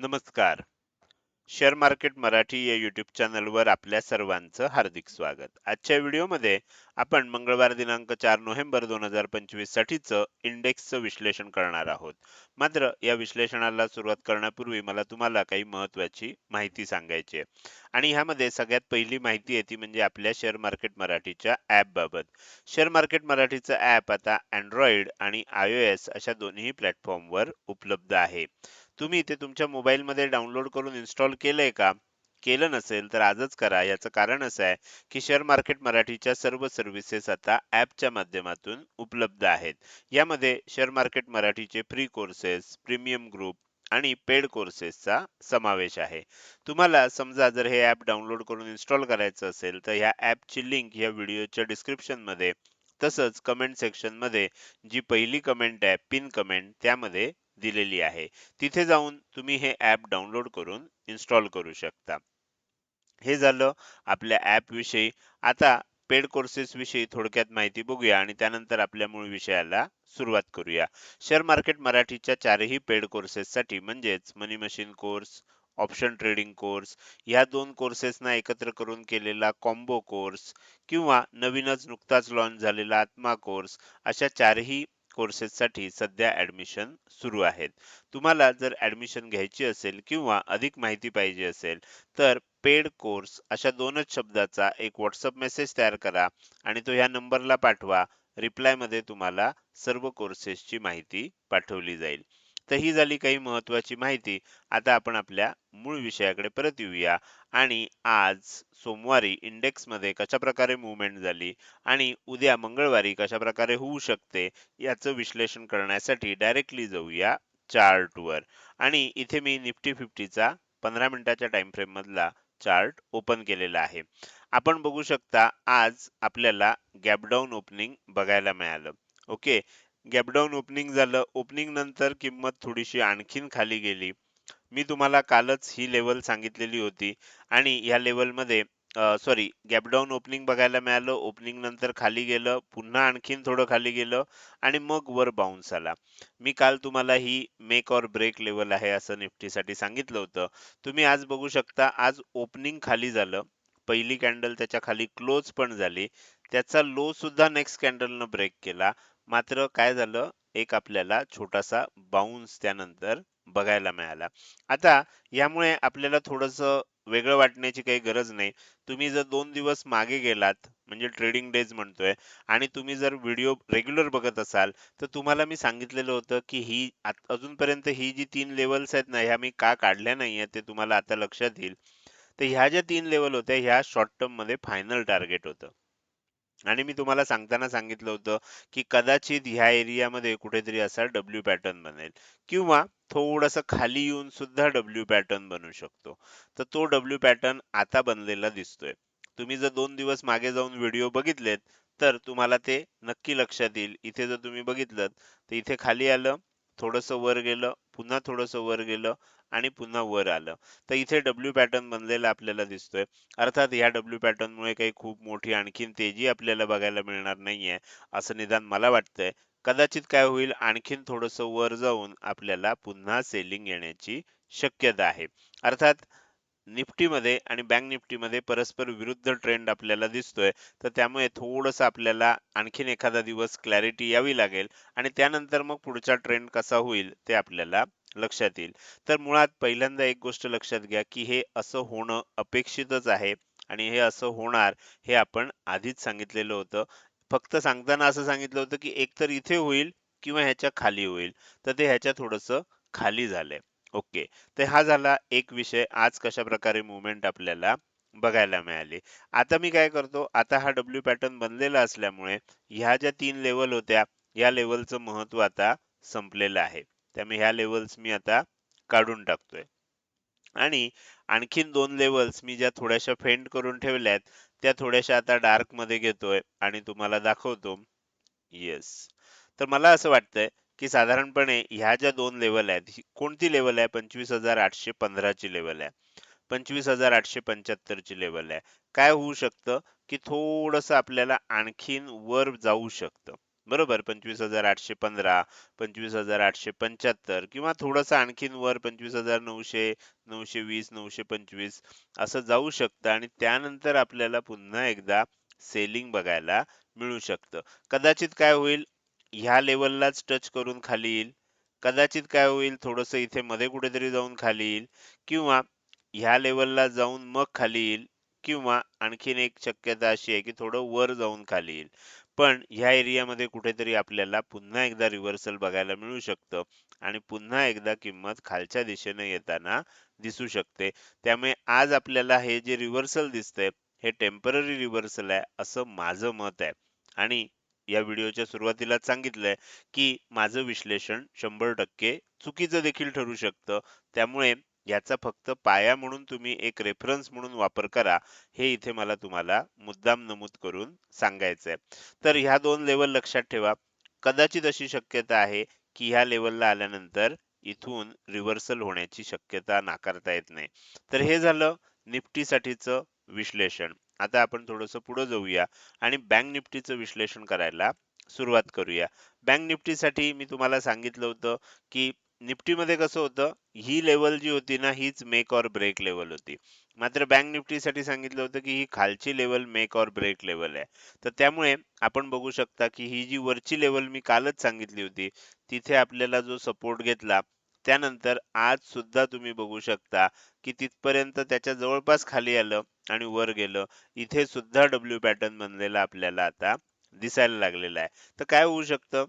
नमस्कार. Share market Marathi या YouTube चॅनलवर आपल्या सर्वांचं हार्दिक स्वागत. आजच्या व्हिडिओमध्ये आपण मंगळवार दिनांक चार नोव्हेंबर दोन हजार पंचवीस साठीचं इंडेक्सचं विश्लेषण करणार आहोत. मात्र या विश्लेषणाला सुरुवात करण्यापूर्वी मला तुम्हाला काही महत्त्वाची माहिती सांगायची आहे. आणि ह्यामध्ये सगळ्यात पहिली माहिती आहे ती म्हणजे आपल्या शेअर मार्केट मराठीच्या ॲपबाबत शेअर मार्केट मराठीचं ॲप आता अँड्रॉइड आणि आय अशा दोन्ही प्लॅटफॉर्मवर उपलब्ध आहे. तुम्ही ते तुमच्या मोबाईलमध्ये डाउनलोड करून इन्स्टॉल केलंय का? केलं नसेल तर आजच करा. याचं कारण असं आहे की शेअर मार्केट मराठीच्या सर्व सर्व्हिसेस आता ॲपच्या माध्यमातून उपलब्ध आहेत. यामध्ये शेअर मार्केट मराठीचे फ्री कोर्सेस प्रीमियम ग्रुप आणि पेड कोर्सेसचा समावेश आहे. तुम्हाला समजा जर हे ॲप डाउनलोड करून इन्स्टॉल करायचं असेल तर ह्या ॲपची लिंक या व्हिडिओच्या डिस्क्रिप्शनमध्ये तसंच कमेंट सेक्शनमध्ये जी पहिली कमेंट आहे पिन कमेंट त्यामध्ये दिलेली आहे. तिथे जाऊन तुम्ही हे ॲप डाउनलोड करून इन्स्टॉल करू शकता. हे झालं आपल्या ॲपविषयी आता पेड कोर्सेस विषयी थोडक्यात माहिती बघूया आणि त्यानंतर आपल्या मूळ विषयाला सुरुवात करूया. शेअर मार्केट मराठीच्या चारही पेड कोर्सेससाठी म्हणजेच money machine course option trading course या दोन कोर्सेसना एकत्र करून केलेला कॉम्बो कोर्स किंवा नवीनच नुकताच लॉन्च झालेला आत्मा कोर्स अशा चारही कोर्सेससाठी सध्या ऍडमिशन सुरू आहेत. तुम्हाला जर ऍडमिशन घ्यायची असेल किंवा अधिक माहिती पाहिजे असेल तर पेड कोर्स अशा दोनच शब्दाचा एक व्हॉट्सअप मेसेज तयार करा आणि तो ह्या नंबरला पाठवा. रिप्लायमध्ये तुम्हाला सर्व कोर्सेसची माहिती पाठवली जाईल. तर ही झाली काही महत्वाची माहिती. आता आपण आपल्या मूळ विषयाकडे परत येऊया. आणि आज सोमवारी इंडेक्समध्ये कशा प्रकारे मुवमेंट झाली आणि उद्या मंगळवारी कशा प्रकारे होऊ शकते याचं विश्लेषण करण्यासाठी डायरेक्टली जाऊया चार्ट वर आणि इथे मी निफ्टी फिफ्टीचा पंधरा मिनिटाच्या टाइम फ्रेम मधला चार्ट ओपन केलेला आहे. आपण बघू शकता आज आपल्याला गॅपडाऊन ओपनिंग बघायला मिळालं. ओके? गॅपडाऊन ओपनिंग झालं. ओपनिंग नंतर किंमत थोडीशी आणखीन खाली गेली. मी तुम्हाला कालच ही लेवल सांगितलेली होती आणि या लेवलमध्ये सॉरी गॅपडाऊन ओपनिंग बघायला मिळालं. ओपनिंग नंतर खाली गेलं. पुन्हा आणखीन थोडं खाली गेलं आणि मग वर बाउन्स आला. मी काल तुम्हाला ही मेक और ब्रेक लेवल आहे असं निफ्टीसाठी सांगितलं होतं. तुम्ही आज बघू शकता आज ओपनिंग खाली झालं. पहिली कॅन्डल त्याच्याखाली क्लोज पण झाली. त्याचा लो सुद्धा नेक्स्ट कॅन्डलनं ब्रेक केला. मात्र काय झालं? एक आपल्याला छोटासा बाउन्स त्यानंतर बघायला मिळाला. आता यामुळे आपल्याला थोडस वेगळं वाटण्याची काही गरज नाही. तुम्ही जर दोन दिवस मागे गेलात म्हणजे ट्रेडिंग डेज म्हणतोय आणि तुम्ही जर व्हिडिओ रेग्युलर बघत असाल तर तुम्हाला मी सांगितलेलं होतं की ही अजूनपर्यंत ही जी तीन लेवल्स आहेत ना ह्या मी का काढल्या नाहीये ते तुम्हाला आता लक्षात येईल. तर ह्या ज्या तीन लेवल होत्या ह्या शॉर्ट टर्ममध्ये फायनल टार्गेट होतं. आणि मी तुम्हाला सांगताना सांगितलं होतं की कदाचित ह्या एरियामध्ये कुठेतरी असा डब्ल्यू पॅटर्न बनेल किंवा थोडंसं खाली येऊन सुद्धा डब्ल्यू पॅटर्न बनू शकतो. तर तो डब्ल्यू पॅटर्न आता बनलेला दिसतोय. तुम्ही जर दोन दिवस मागे जाऊन व्हिडिओ बघितलेत तर तुम्हाला ते नक्की लक्षात येईल. इथे जर तुम्ही बघितलं तर इथे खाली आलं थोडस वर गेलं पुन्हा थोडस वर गेलं आणि पुन्हा वर आलं. तर इथे डब्ल्यू पॅटर्न बनलेला आपल्याला दिसतोय. अर्थात या डब्ल्यू पॅटर्न मुळे काही खूप मोठी आणखीन तेजी आपल्याला बघायला मिळणार नाहीये असं निदान मला वाटतंय. कदाचित काय होईल आणखीन थोडस वर जाऊन आपल्याला पुन्हा सेलिंग येण्याची शक्यता आहे. अर्थात निफ्टीमध्ये आणि बँक निफ्टीमध्ये परस्पर विरुद्ध ट्रेंड आपल्याला दिसतोय. तर त्यामुळे थोडंसं आपल्याला आणखीन एखादा दिवस क्लॅरिटी यावी लागेल आणि त्यानंतर मग पुढचा ट्रेंड कसा होईल ते आपल्याला लक्षात येईल. तर मुळात पहिल्यांदा एक गोष्ट लक्षात घ्या की हे असं होणं अपेक्षितच आहे आणि हे असं होणार हे आपण आधीच सांगितलेलं होतं. फक्त सांगताना असं सांगितलं होतं की एकतर इथे होईल किंवा ह्याच्या खाली होईल. तर ते ह्याच्या थोडंसं खाली झालंय. ओके. तर हा झाला एक विषय. आज कशा प्रकारे मुवमेंट आपल्याला बघायला मिळाली. आता मी काय करतो आता हा डब्ल्यू पॅटर्न बनलेला असल्यामुळे ह्या ज्या तीन लेवल होत्या या लेवलचं महत्त्व आता संपलेलं आहे. त्यामुळे ह्या लेवल्स मी आता काढून टाकतोय. आणि आणखीन दोन लेवल्स मी ज्या थोड्याशा फेंट करून ठेवल्यात त्या थोड्याशा आता डार्कमध्ये घेतोय आणि तुम्हाला दाखवतो. येस तर मला असं वाटतंय की साधारणपणे ह्या ज्या दोन लेवल आहेत कोणती लेवल आहे? पंचवीस हजार आठशे पंधराची लेवल आहे. पंचवीस हजार आठशे पंच्याहत्तरची लेवल आहे. काय होऊ शकतं? की थोडस आपल्याला आणखीन वर जाऊ शकतं. बरोबर? पंचवीस हजार आठशे पंधरा पंचवीस हजार आठशे पंच्याहत्तर किंवा थोडंसं आणखीन वर पंचवीस हजार नऊशे नऊशे वीस नऊशे पंचवीस असं जाऊ शकतं आणि त्यानंतर आपल्याला पुन्हा एकदा सेलिंग बघायला मिळू शकतं. कदाचित काय होईल? ह्या लेवललाच टच करून खाली येईल. कदाचित काय होईल थोडंसं इथे मध्ये कुठेतरी जाऊन खाली येईल किंवा ह्या लेवलला जाऊन मग खाली येईल किंवा आणखीन एक शक्यता अशी आहे की थोडं वर जाऊन खाली येईल. पण ह्या एरियामध्ये कुठेतरी आपल्याला पुन्हा एकदा रिव्हर्सल बघायला मिळू शकतं आणि पुन्हा एकदा किंमत खालच्या दिशेने येताना दिसू शकते. त्यामुळे आज आपल्याला हे जे रिव्हर्सल दिसतंय हे टेंपररी रिव्हर्सल आहे असं माझं मत आहे. आणि या व्हिडिओच्या सुरुवातीला सांगितलंय की माझं विश्लेषण शंभर टक्के चुकीचं देखील ठरू शकतं. त्यामुळे याचा फक्त पाया म्हणून तुम्ही एक रेफरन्स म्हणून वापर करा. हे इथे मला तुम्हाला मुद्दाम नमूद करून सांगायचंय. तर ह्या दोन लेवल लक्षात ठेवा. कदाचित अशी शक्यता आहे की ह्या लेवलला आल्यानंतर इथून रिव्हर्सल होण्याची शक्यता नाकारता येत नाही. तर हे झालं निफ्टीसाठीचं विश्लेषण. आता आपण थोडस पुढे जाऊया आणि बँक निफ्टीचं विश्लेषण करायला सुरुवात करूया. बँक निफ्टीसाठी मी तुम्हाला सांगितलं होतं की निफ्टीमध्ये कसं होतं ही लेवल जी होती ना हीच मेक ऑर ब्रेक लेवल होती. मात्र बँक निफ्टीसाठी सांगितलं होतं की ही खालची level make or break level आहे. तर त्यामुळे आपण बघू शकता की ही जी वरची लेवल मी कालच सांगितली होती तिथे आपल्याला जो सपोर्ट घेतला त्यानंतर आज सुद्धा तुम्ही बघू शकता की तिथपर्यंत त्याच्या जवळपास खाली आलं आणि वर गेलं. इथे सुद्धा डब्ल्यू पॅटर्न बनलेला आपल्याला आता दिसायला लागलेला आहे. तर काय होऊ शकतं?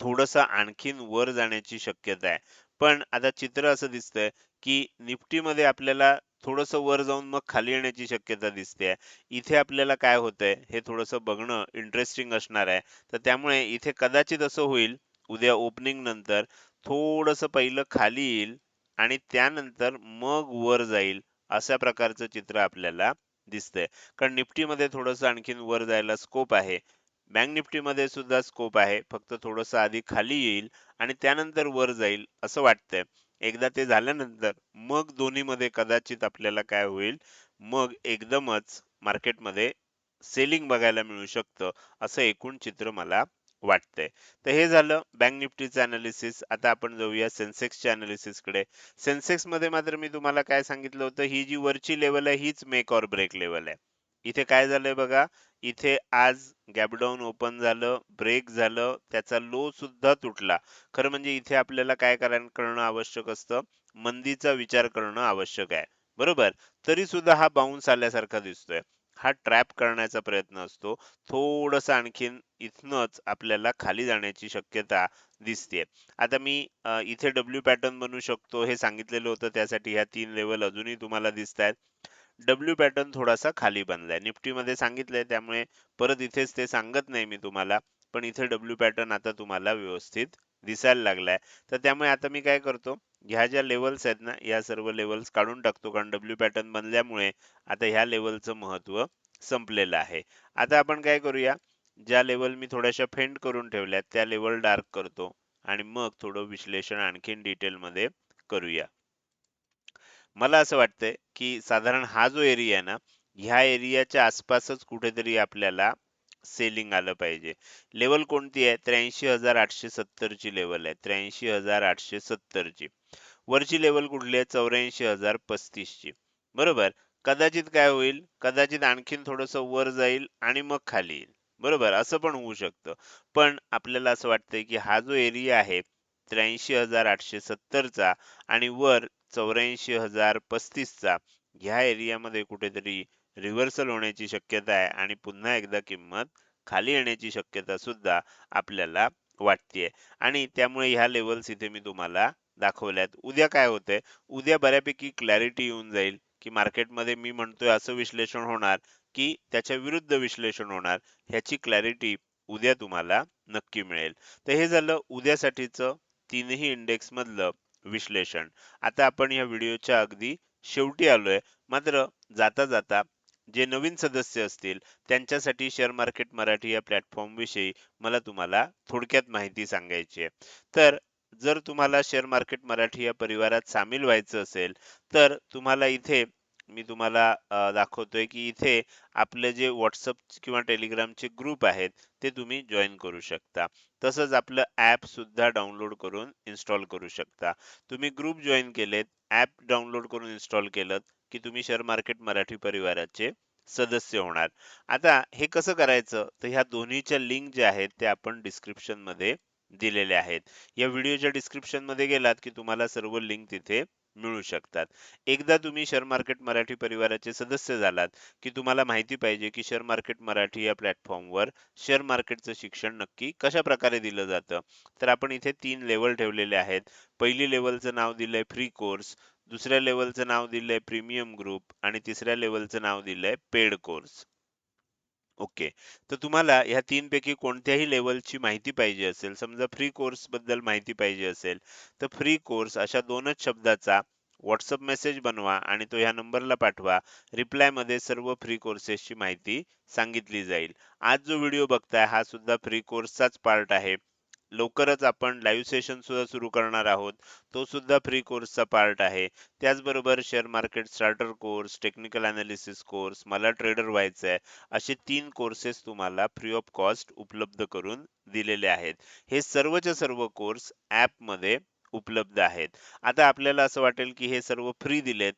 थोडस आणखीन वर जाण्याची शक्यता आहे. पण आता चित्र असं दिसतंय की निफ्टीमध्ये आपल्याला थोडस वर जाऊन मग खाली येण्याची शक्यता दिसते इथे आपल्याला काय होतंय? हे थोडस बघणं इंटरेस्टिंग असणार आहे. तर त्यामुळे इथे कदाचित असं होईल. उद्या ओपनिंग नंतर थोडस पहिलं खाली येईल आणि त्यानंतर मग वर जाईल अशा प्रकारचं चित्र आपल्याला दिसतंय. कारण निफ्टीमध्ये थोडंसं आणखीन वर जायला स्कोप आहे. बँक निफ्टीमध्ये सुद्धा स्कोप आहे. फक्त थोडंसं आधी खाली येईल आणि त्यानंतर वर जाईल असं वाटतंय. एकदा ते झाल्यानंतर मग दोन्हीमध्ये कदाचित आपल्याला काय होईल? मग एकदमच मार्केटमध्ये सेलिंग बघायला मिळू शकतं असं एकूण चित्र मला वाटतंय. तर हे झालं बँक निफ्टीचं अनालिसिस आता आपण जाऊया सेन्सेक्सच्या अनालिसिसकडे कडे. सेन्सेक्समध्ये मात्र मी तुम्हाला काय सांगितलं होतं ही जी वरची लेवल आहे हीच मेक ऑर ब्रेक लेवल आहे. इथे काय झालंय बघा इथे आज गॅपडाऊन ओपन झालं ब्रेक झालं त्याचा लो सुद्धा तुटला. खरं म्हणजे इथे आपल्याला काय करणं आवश्यक असतं? मंदीचा विचार करणं आवश्यक आहे. बरोबर? तरी सुद्धा हा बाउन्स आल्यासारखा दिसतोय. हा ट्रॅप करण्याचा प्रयत्न असतो. थोडंसं आणखीन इथनच आपल्याला खाली जाण्याची शक्यता दिसते. आता मी इथे डब्ल्यू पॅटर्न बनवू शकतो हे सांगितलेलं होतं त्यासाठी ह्या तीन लेवल अजूनही तुम्हाला दिसत आहेत डब्ल्यू पॅटर्न थोडासा खाली बनलाय. निफ्टी मध्ये सांगितलंय त्यामुळे परत इथेच ते सांगत नाही मी तुम्हाला पण इथे डब्ल्यू पॅटर्न आता तुम्हाला व्यवस्थित दिसायला लागलाय. तर त्यामुळे आता मी काय करतो ह्या ज्या लेवल्स आहेत ना या सर्व लेवल्स काढून टाकतो. कारण डब्ल्यू पॅटर्न बनल्यामुळे आता ह्या लेवलचं महत्त्व संपलेलं आहे. आता आपण काय करूया? ज्या लेवल मी थोड्याशा फेंड करून ठेवल्या त्या लेवल डार्क करतो आणि मग थोडं विश्लेषण आणखीन डिटेल मध्ये करूया. मला असं वाटतंय की साधारण हा जो एरिया आहे ना ह्या एरियाच्या आसपासच कुठेतरी आपल्याला सेलिंग आलं पाहिजे. लेवल कोणती आहे? त्र्याऐंशी हजार आठशे सत्तर ची लेवल आहे. त्र्याऐंशी हजार आठशे सत्तर ची वरची लेवल कुठली आहे? चौऱ्याऐंशी हजार पस्तीस ची. बरोबर? कदाचित काय होईल? कदाचित आणखीन थोडस वर जाईल आणि मग खाली येईल. बरोबर? असं पण होऊ शकतं. पण आपल्याला असं वाटतंय की हा जो एरिया आहे त्र्याऐंशी हजार आठशे सत्तरचा आणि वर चौऱ्याऐंशी हजार पस्तीसचा ह्या एरियामध्ये कुठेतरी रिव्हर्सल होण्याची शक्यता आहे आणि पुन्हा एकदा किंमत खाली येण्याची शक्यता सुद्धा आपल्याला वाटतेय. आणि त्यामुळे ह्या लेवल्स इथे मी तुम्हाला दाखवल्यात. उद्या काय होतंय? उद्या बऱ्यापैकी क्लॅरिटी येऊन जाईल की मार्केटमध्ये मी म्हणतोय असं विश्लेषण होणार की त्याच्या विरुद्ध विश्लेषण होणार ह्याची क्लॅरिटी उद्या तुम्हाला नक्की मिळेल. तर हे झालं उद्यासाठीचं तीनही इंडेक्स मधलं विश्लेषण. आता आपण या व्हिडिओच्या अगदी शेवटी आलोय. मात्र जाता जाता जे नवीन सदस्य असतील त्यांच्यासाठी शेअर मार्केट मराठी या प्लॅटफॉर्म विषयी मला तुम्हाला थोडक्यात माहिती सांगायची आहे. तर जर तुम्हाला शेअर मार्केट मराठी या परिवारात सामील व्हायचं असेल तर तुम्हाला इथे मी तुम्हाला दाखवतोय की इथे आपले जे व्हॉट्सअप किंवा टेलिग्रामचे ग्रुप आहेत ते तुम्ही जॉईन करू शकता. तसंच आपलं ऍप सुद्धा डाउनलोड करून इन्स्टॉल करू शकता. तुम्ही ग्रुप जॉईन केलेत ऍप डाउनलोड करून इन्स्टॉल केलं की तुम्ही शेअर मार्केट मराठी परिवाराचे सदस्य होणार. आता हे कसं करायचं? तर ह्या दोन्हीच्या लिंक ज्या आहेत त्या आपण डिस्क्रिप्शनमध्ये दिलेल्या आहेत. या व्हिडिओच्या डिस्क्रिप्शनमध्ये गेलात की तुम्हाला सर्व लिंक तिथे मिळू शकतात. एकदा तुम्ही शेअर मार्केट मराठी परिवाराचे सदस्य झालात की तुम्हाला माहिती पाहिजे की शेअर मार्केट मराठी या प्लॅटफॉर्मवर शेअर मार्केटचं शिक्षण नक्की कशा प्रकारे दिलं जातं? तर आपण इथे तीन लेवल ठेवलेले आहेत. पहिली लेवलचं नाव दिलंय फ्री कोर्स दुसऱ्या लेवलचं नाव दिलंय प्रीमियम ग्रुप आणि तिसऱ्या लेवलचं नाव दिलंय पेड कोर्स ओके. तर तुम्हाला ह्या तीनपैकी कोणत्याही लेवलची माहिती पाहिजे असेल समजा फ्री कोर्सबद्दल माहिती पाहिजे असेल तर फ्री कोर्स अशा दोनच शब्दाचा व्हॉट्सअप मेसेज बनवा आणि तो ह्या नंबरला पाठवा. रिप्लायमध्ये सर्व फ्री कोर्सेसची माहिती सांगितली जाईल. आज जो व्हिडिओ बघताय हा सुद्धा फ्री कोर्सचाच पार्ट आहे. लवकरच आपण लाईव्ह सेशन सुद्धा सुरू करणार आहोत. तो सुद्धा फ्री कोर्सचा पार्ट आहे. त्याचबरोबर share market starter course technical analysis course मला ट्रेडर व्हायचं आहे असे तीन कोर्सेस तुम्हाला फ्री ऑफ कॉस्ट उपलब्ध करून दिलेले आहेत. हे सर्वच्या सर्व कोर्समध्ये उपलब्ध आहेत. आता आपल्याला असं वाटेल की हे सर्व फ्री दिलेत.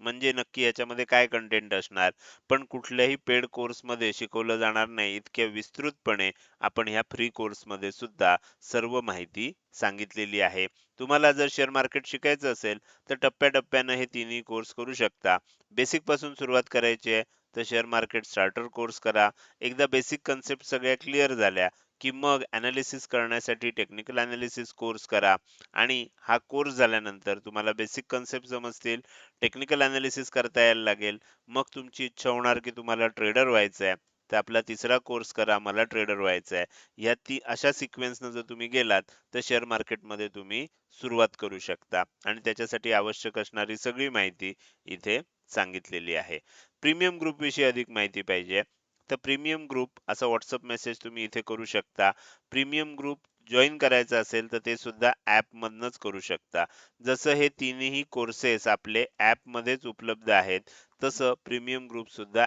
म्हणजे नक्की याच्यामध्ये काय कंटेंट असणार? पण कुठल्याही पेड कोर्समध्ये शिकवलं जाणार नाही इतक्या विस्तृतपणे आपण ह्या फ्री कोर्समध्ये सुद्धा सर्व माहिती सांगितलेली आहे. तुम्हाला जर शेअर मार्केट शिकायचं असेल तर टप्प्याटप्प्यानं हे तिन्ही कोर्स करू शकता. बेसिकपासून सुरुवात करायची आहे तर शेअर मार्केट स्टार्टर कोर्स करा. एकदा बेसिक कन्सेप्ट सगळ्या क्लिअर झाल्या की मग अनालिसिस करण्यासाठी टेक्निकल अनालिसिस कोर्स करा. आणि हा कोर्स झाल्यानंतर तुम्हाला बेसिक कन्सेप्ट समजतील टेक्निकल अनालिसिस करता यायला लागेल. मग तुमची इच्छा होणार की तुम्हाला ट्रेडर व्हायचं आहे तर आपला तिसरा कोर्स करा मला ट्रेडर व्हायचं आहे या ती अशा सिक्वेन्सनं जर तुम्ही गेलात तर शेअर मार्केटमध्ये तुम्ही सुरुवात करू शकता. आणि त्याच्यासाठी आवश्यक असणारी सगळी माहिती इथे सांगितलेली आहे. प्रीमियम ग्रुपविषयी अधिक माहिती पाहिजे. तर प्रीमियम ग्रुप असा व्हॉट्सअप मेसेज तुम्ही इथे करू शकता. प्रीमियम ग्रुप जॉईन करायचं असेल तर ते सुद्धा ऍप मधनच करू शकता. जसं हे तिन्ही कोर्सेस आपले ॲपमध्येच उपलब्ध आहेत तसं प्रीमियम ग्रुप सुद्धा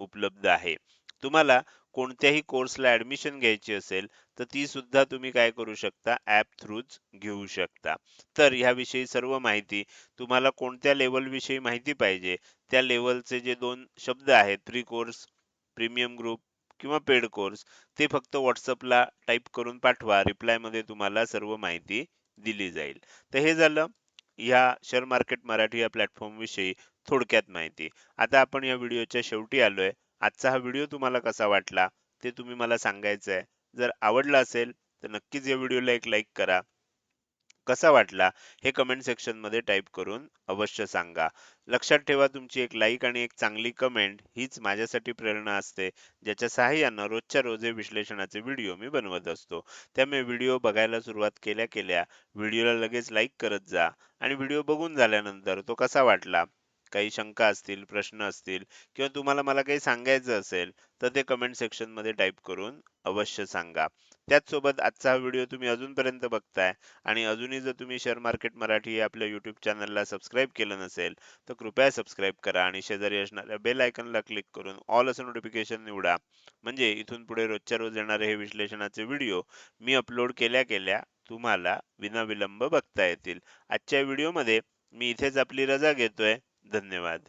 उपलब्ध आहे. तुम्हाला कोणत्याही कोर्सला ऍडमिशन घ्यायची असेल तर ती सुद्धा तुम्ही काय करू शकता ऍप थ्रूच घेऊ शकता. तर ह्याविषयी सर्व माहिती तुम्हाला कोणत्या लेवल विषयी माहिती पाहिजे त्या लेवलचे जे दोन शब्द आहेत प्री कोर्स प्रीमियम ग्रुप किंवा पेड कोर्स ते फक्त व्हॉट्सअपला टाईप करून पाठवा. रिप्लायमध्ये तुम्हाला सर्व माहिती दिली जाईल. तर हे झालं या शेअर मार्केट मराठी या प्लॅटफॉर्म विषयी थोडक्यात माहिती. आता आपण या व्हिडिओच्या शेवटी आलोय. आजचा हा व्हिडिओ तुम्हाला कसा वाटला ते तुम्ही मला सांगायचं आहे जर आवडला असेल तर नक्कीच या व्हिडिओला एक लाईक करा. कसा वाटला हे कमेंट सेक्शनमध्ये टाईप करून अवश्य सांगा. लक्षात ठेवा तुमची एक लाईक आणि एक चांगली कमेंट हीच माझ्यासाठी प्रेरणा असते ज्याच्या सहाय्यानं रोजच्या रोज हे विश्लेषणाचे व्हिडिओ मी बनवत असतो. त्यामुळे व्हिडिओ बघायला सुरुवात केल्या केल्या व्हिडिओला लगेच लाईक करत जा आणि व्हिडिओ बघून झाल्यानंतर तो कसा वाटला? काही शंका असतील प्रश्न असतील किंवा तुम्हाला मला काही सांगायचं असेल तर ते कमेंट सेक्शनमध्ये टाईप करून अवश्य सांगा. त्याचसोबत आजचा हा व्हिडिओ तुम्ही अजूनपर्यंत बघताय आणि अजूनही जर तुम्ही शेअर मार्केट मराठी या आपल्या यूट्यूब चॅनलला सबस्क्राईब केलं नसेल तर कृपया सबस्क्राईब करा आणि शेजारी असणाऱ्या बेल आयकनला क्लिक करून ऑल असं नोटिफिकेशन निवडा. म्हणजे इथून पुढे रोजच्या रोज येणारे हे विश्लेषणाचे व्हिडिओ मी अपलोड केल्या केल्या तुम्हाला विनाविलंब बघता येतील. आजच्या व्हिडिओमध्ये मी इथेच आपली रजा घेतोय. धन्यवाद